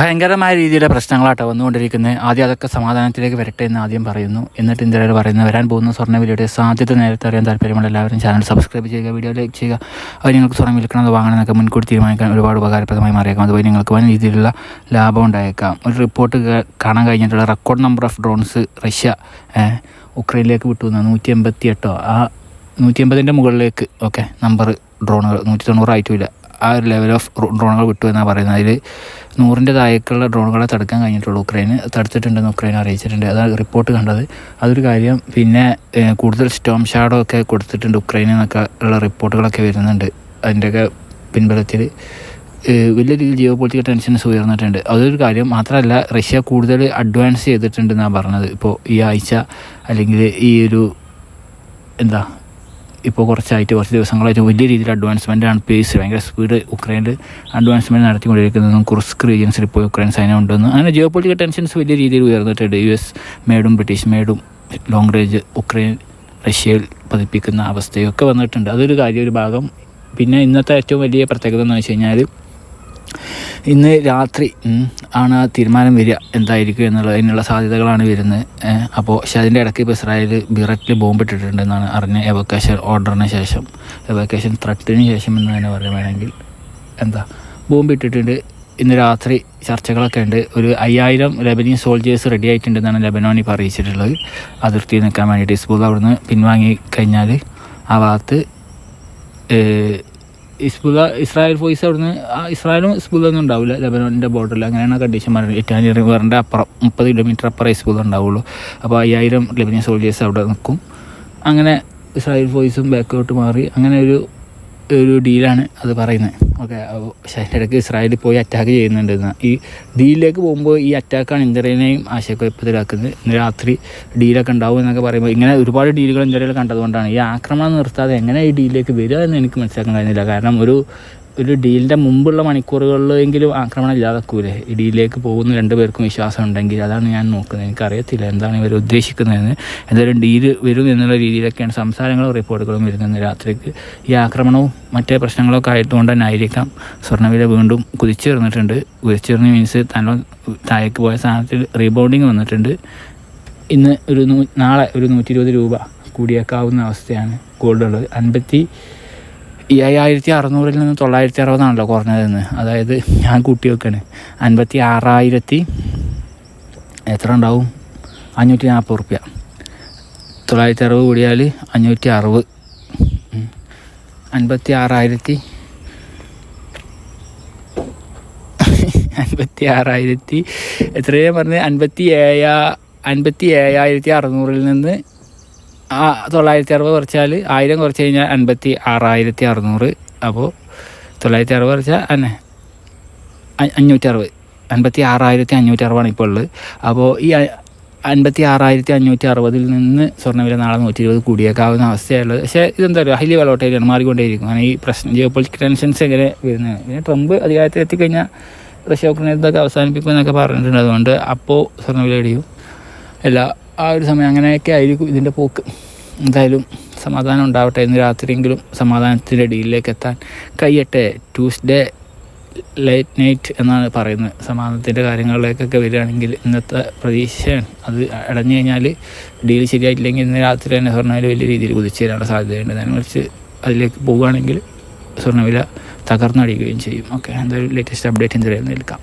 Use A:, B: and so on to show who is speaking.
A: ഭയങ്കരമായ രീതിയിലെ പ്രശ്നങ്ങളാട്ടോ വന്നുകൊണ്ടിരിക്കുന്നത് ആദ്യം അതൊക്കെ സമാധാനത്തിലേക്ക് വരട്ടെ എന്ന് ആദ്യം പറയുന്നു. എന്നിട്ട് ഇന്ത്യയിൽ പറയുന്നത് വരാൻ പോകുന്ന സ്വർണവിലയുടെ സാധ്യത നേരത്തെ അറിയാൻ താല്പര്യമുള്ള എല്ലാവരും ചാനൽ സബ്സ്ക്രൈബ് ചെയ്യുക വീഡിയോ ലൈക്ക് ചെയ്യുക. അത് നിങ്ങൾക്ക് സ്വർണം വിൽക്കണം അത് വാങ്ങണമെന്നൊക്കെ മുൻകൂട്ടി തീരുമാനിക്കാൻ ഒരുപാട് ഉപകാരപ്രദമായി മാറിയേക്കാം. അതുപോലെ നിങ്ങൾക്ക് വൻ രീതിയിലുള്ള ലാഭം ഉണ്ടായേക്കാം. ഒരു റിപ്പോർട്ട് കാണാൻ കഴിഞ്ഞിട്ടുള്ള record number of drones Russia ഉക്രൈനിലേക്ക് വിട്ടു എന്നാണ്. നൂറ്റി എൺപത്തി എട്ടോ ആ നൂറ്റി എൺപതിന്റെ മുകളിലേക്ക് ഓക്കെ നമ്പർ ഡ്രോണുകൾ നൂറ്റി തൊണ്ണൂറായിട്ടുമില്ല ആ ഒരു ലെവൽ ഓഫ് ഡ്രോണുകൾ വിട്ടു എന്നാണ് പറയുന്നത്. അതിൽ നൂറിന്റെ താഴേക്കുള്ള ഡ്രോണുകളെ തടുക്കാൻ കഴിഞ്ഞിട്ടുള്ളൂ ഉക്രൈന്. തടുത്തിട്ടുണ്ടെന്ന് ഉക്രൈൻ അറിയിച്ചിട്ടുണ്ട്. അതാണ് റിപ്പോർട്ട് കണ്ടത്. അതൊരു കാര്യം പിന്നെ കൂടുതൽ സ്റ്റോം ഷാഡോ ഒക്കെ കൊടുത്തിട്ടുണ്ട് ഉക്രൈനിൽ നിന്നൊക്കെ ഉള്ള റിപ്പോർട്ടുകളൊക്കെ വരുന്നുണ്ട്. അതിന്റെയൊക്കെ പിൻബലത്തിൽ വലിയ രീതിയിൽ ജിയോ പൊളിറ്റിക്കൽ ടെൻഷൻസ് ഉയർന്നിട്ടുണ്ട്. അതൊരു കാര്യം മാത്രമല്ല റഷ്യ കൂടുതൽ അഡ്വാൻസ് ചെയ്തിട്ടുണ്ടെന്നാണ് പറഞ്ഞത്. ഇപ്പോൾ ഈ ആഴ്ച അല്ലെങ്കിൽ ഈ ഒരു എന്താ ഇപ്പോൾ കുറച്ചായിട്ട് കുറച്ച് ദിവസങ്ങളായിട്ട് വലിയ രീതിയിൽ അഡ്വാൻസ്മെന്റ് ആണ്. പേസ് ഭയങ്കര സ്പീഡ് ഉക്രൈനിൽ അഡ്വാൻസ്മെന്റ് നടത്തിക്കൊണ്ടിരിക്കുന്നതും കുർസ്ക് റീജിയൻസിൽ ഇപ്പോൾ ഉക്രൈൻ സൈന്യം ഉണ്ടെന്ന് അങ്ങനെ ജിയോ പൊളിറ്റിക്കൽ ടെൻഷൻസ് വലിയ രീതിയിൽ ഉയർന്നിട്ടുണ്ട്. യു എസ് മേഡും ബ്രിട്ടീഷ് മേഡും ലോങ് റേഞ്ച് ഉക്രൈൻ റഷ്യയിൽ പതിപ്പിക്കുന്ന അവസ്ഥയൊക്കെ വന്നിട്ടുണ്ട്. അതൊരു കാര്യം ഒരു ഭാഗം. പിന്നെ ഇന്നത്തെ ഏറ്റവും വലിയ പ്രത്യേകത എന്ന് വെച്ച് കഴിഞ്ഞാൽ ഇന്ന് രാത്രി ആണ് തീരുമാനം വരിക എന്തായിരിക്കും എന്നുള്ള അതിനുള്ള സാധ്യതകളാണ് വരുന്നത്. അപ്പോൾ പക്ഷേ അതിന്റെ ഇടയ്ക്ക് ഇപ്പോൾ ഇസ്രായേൽ ബിററ്റിൽ ബോംബ് ഇട്ടിട്ടുണ്ടെന്നാണ് അറിഞ്ഞ എവക്കേഷൻ ഓർഡറിന് ശേഷം. എവക്കേഷൻ ത്രട്ടിന് ശേഷം എന്ന് തന്നെ പറയുകയാണെങ്കിൽ എന്താ ബോംബ് ഇട്ടിട്ടുണ്ട്. ഇന്ന് രാത്രി ചർച്ചകളൊക്കെ ഉണ്ട്. ഒരു അയ്യായിരം ലെബനീസ് സോൾജേഴ്സ് റെഡി ആയിട്ടുണ്ടെന്നാണ് ലബനോണി ഇപ്പോൾ അറിയിച്ചിട്ടുള്ളത്. അതിർത്തി നിൽക്കാൻ വേണ്ടിയിട്ട് ഹിസ്ബുൾ അവിടുന്ന് പിൻവാങ്ങി കഴിഞ്ഞാൽ ആ ഭാഗത്ത് ഹിസ്ബുള്ള ഇസ്രായേൽ ഫോഴ്സ് അവിടുന്ന് ഇസ്രായേലും ഇസ്ബുലൊന്നും ഉണ്ടാവില്ല. ലബനോണിന്റെ ബോർഡറിൽ അങ്ങനെയാണ് കണ്ടീഷൻ പറഞ്ഞത് ഇറ്റാലി റിവറിന്റെ അപ്പുറം മുപ്പത് കിലോമീറ്റർ അപ്പുറം ഹിസ്ബുള്ള ഉണ്ടാവുള്ളൂ. അപ്പോൾ അയ്യായിരം ലബനിയൻ സോൾജേഴ്സ് അവിടെ നിൽക്കും. അങ്ങനെ ഇസ്രായേൽ ഫോഴ്സും ബാക്കോട്ട് മാറി. അങ്ങനെ ഒരു ഒരു ഡീലാണ് അത് പറയുന്നത്. ഓക്കെ പക്ഷേ അതിന്റെ ഇടയ്ക്ക് ഇസ്രായേൽ പോയി അറ്റാക്ക് ചെയ്യുന്നുണ്ടെന്ന് ഈ ഡീലിലേക്ക് പോകുമ്പോൾ ഈ അറ്റാക്കാണ് ഇന്ത്യനെയും ആശയക്കുഴപ്പത്തിലാക്കുന്നത്. ഇന്ന് രാത്രി ഡീലൊക്കെ ഉണ്ടാവും എന്നൊക്കെ പറയുമ്പോൾ ഇങ്ങനെ ഒരുപാട് ഡീലുകൾ ഇന്ത്യയിൽ കണ്ടതുകൊണ്ടാണ്. ഈ ആക്രമണം നിർത്താതെ എങ്ങനെ ഈ ഡീലിലേക്ക് വരിക എന്ന് എനിക്ക് മനസ്സിലാക്കാൻ കഴിഞ്ഞില്ല. കാരണം ഒരു ഒരു ഡീലിന്റെ മുമ്പുള്ള മണിക്കൂറുകളിലെങ്കിലും ആക്രമണം ഇല്ലാതാക്കൂലേ? ഈ ഡീലിലേക്ക് പോകുന്ന രണ്ടുപേർക്കും വിശ്വാസം ഉണ്ടെങ്കിൽ അതാണ് ഞാൻ നോക്കുന്നത്. എനിക്കറിയത്തില്ല എന്താണ് ഇവർ ഉദ്ദേശിക്കുന്നതെന്ന്. എന്തായാലും ഡീൽ വരും എന്നുള്ള രീതിയിലൊക്കെയാണ് സംസാരങ്ങളും റിപ്പോർട്ടുകളും വരുന്നത്. രാത്രിക്ക് ഈ ആക്രമണവും മറ്റേ പ്രശ്നങ്ങളൊക്കെ ആയതുകൊണ്ട് തന്നെ ആയിരിക്കാം. സ്വർണവില വീണ്ടും കുതിച്ചേർന്നിട്ടുണ്ട് കുതിച്ചേർന്ന് മീൻസ് തല താഴേക്ക് പോയ സാധനത്തിൽ റീബൗണ്ടിങ് വന്നിട്ടുണ്ട്. ഇന്ന് ഒരു നൂ നാളെ ഒരു നൂറ്റി ഇരുപത് രൂപ കൂടിയേക്കാവുന്ന അവസ്ഥയാണ് ഗോൾഡുള്ളത് അൻപത്തി ഈ അയ്യായിരത്തി അറുന്നൂറിൽ നിന്ന് തൊള്ളായിരത്തി അറുപതാണല്ലോ കുറഞ്ഞതെന്ന്. അതായത് ഞാൻ കൂട്ടി വെക്കാണ്. അൻപത്തി ആറായിരത്തി എത്ര ഉണ്ടാവും? അഞ്ഞൂറ്റി നാൽപ്പത് റുപ്യ. തൊള്ളായിരത്തി അറുപത് കൂടിയാൽ അഞ്ഞൂറ്റി അറുപത്. അൻപത്തി ആറായിരത്തി അൻപത്തി ആറായിരത്തി എത്രയാണ് പറഞ്ഞത്? അൻപത്തി ഏഴാ അൻപത്തി ഏഴായിരത്തി അറുന്നൂറിൽ നിന്ന് തൊള്ളായിരത്തി അറുപത് കുറച്ചാൽ ആയിരം കുറച്ച് കഴിഞ്ഞാൽ അൻപത്തി ആറായിരത്തി അറുന്നൂറ് അപ്പോൾ തൊള്ളായിരത്തി അറുപത് കുറച്ചാൽ അന്നെ അഞ്ഞൂറ്റി അറുപത് അൻപത്തി ആറായിരത്തി അഞ്ഞൂറ്റി അറുപതാണ് ഇപ്പോൾ ഉള്ളത്. അപ്പോൾ ഈ അൻപത്തി ആറായിരത്തി അഞ്ഞൂറ്റി അറുപതിൽ നിന്ന് സ്വർണവില നാളെ നൂറ്റി ഇരുപത് കൂടിയേക്കാവുന്ന അവസ്ഥയുള്ളത് പക്ഷേ ഇതെന്താ പറയുക? ഹൈലി വളോട്ടേരിയാണ് മാറിക്കൊണ്ടേയിരിക്കും. അങ്ങനെ ഈ പ്രശ്നം ജിയോ പൊളിറ്റിക് ടെൻഷൻസ് എങ്ങനെ വരുന്നത് പിന്നെ ട്രംപ് അധികാരത്തിൽ എത്തിക്കഴിഞ്ഞാൽ റഷ്യ ഉക്രൈൻ യുദ്ധമൊക്കെ അവസാനിപ്പിക്കുമെന്നൊക്കെ പറഞ്ഞിട്ടുണ്ട്. അതുകൊണ്ട് അപ്പോൾ സ്വർണവില ഇടിയും. എല്ലാ ആ ഒരു സമയം അങ്ങനെയൊക്കെ ആയിരിക്കും ഇതിന്റെ പോക്ക്. എന്തായാലും സമാധാനം ഉണ്ടാവട്ടെ ഇന്ന് രാത്രിയെങ്കിലും സമാധാനത്തിന്റെ ഡീലിലേക്ക് എത്താൻ കഴിയട്ടെ. ട്യൂസ്ഡേ ലേറ്റ് നൈറ്റ് എന്നാണ് പറയുന്നത്. സമാധാനത്തിന്റെ കാര്യങ്ങളിലേക്കൊക്കെ വരികയാണെങ്കിൽ ഇന്നത്തെ പ്രതീക്ഷയാണ് അത് അടഞ്ഞു കഴിഞ്ഞാൽ ഡീൽ ശരിയായിട്ടില്ലെങ്കിൽ ഇന്ന് രാത്രി തന്നെ സ്വർണവില വലിയ രീതിയിൽ കുതിച്ചു തരാനുള്ള സാധ്യതയുണ്ട്. അതിനെ കുറിച്ച് അതിലേക്ക് പോവുകയാണെങ്കിൽ സ്വർണവില തകർന്നടിയുകയും ചെയ്യും. ഓക്കെ എന്തായാലും ലേറ്റസ്റ്റ് അപ്ഡേറ്റ് എന്തായാലും നിൽക്കാം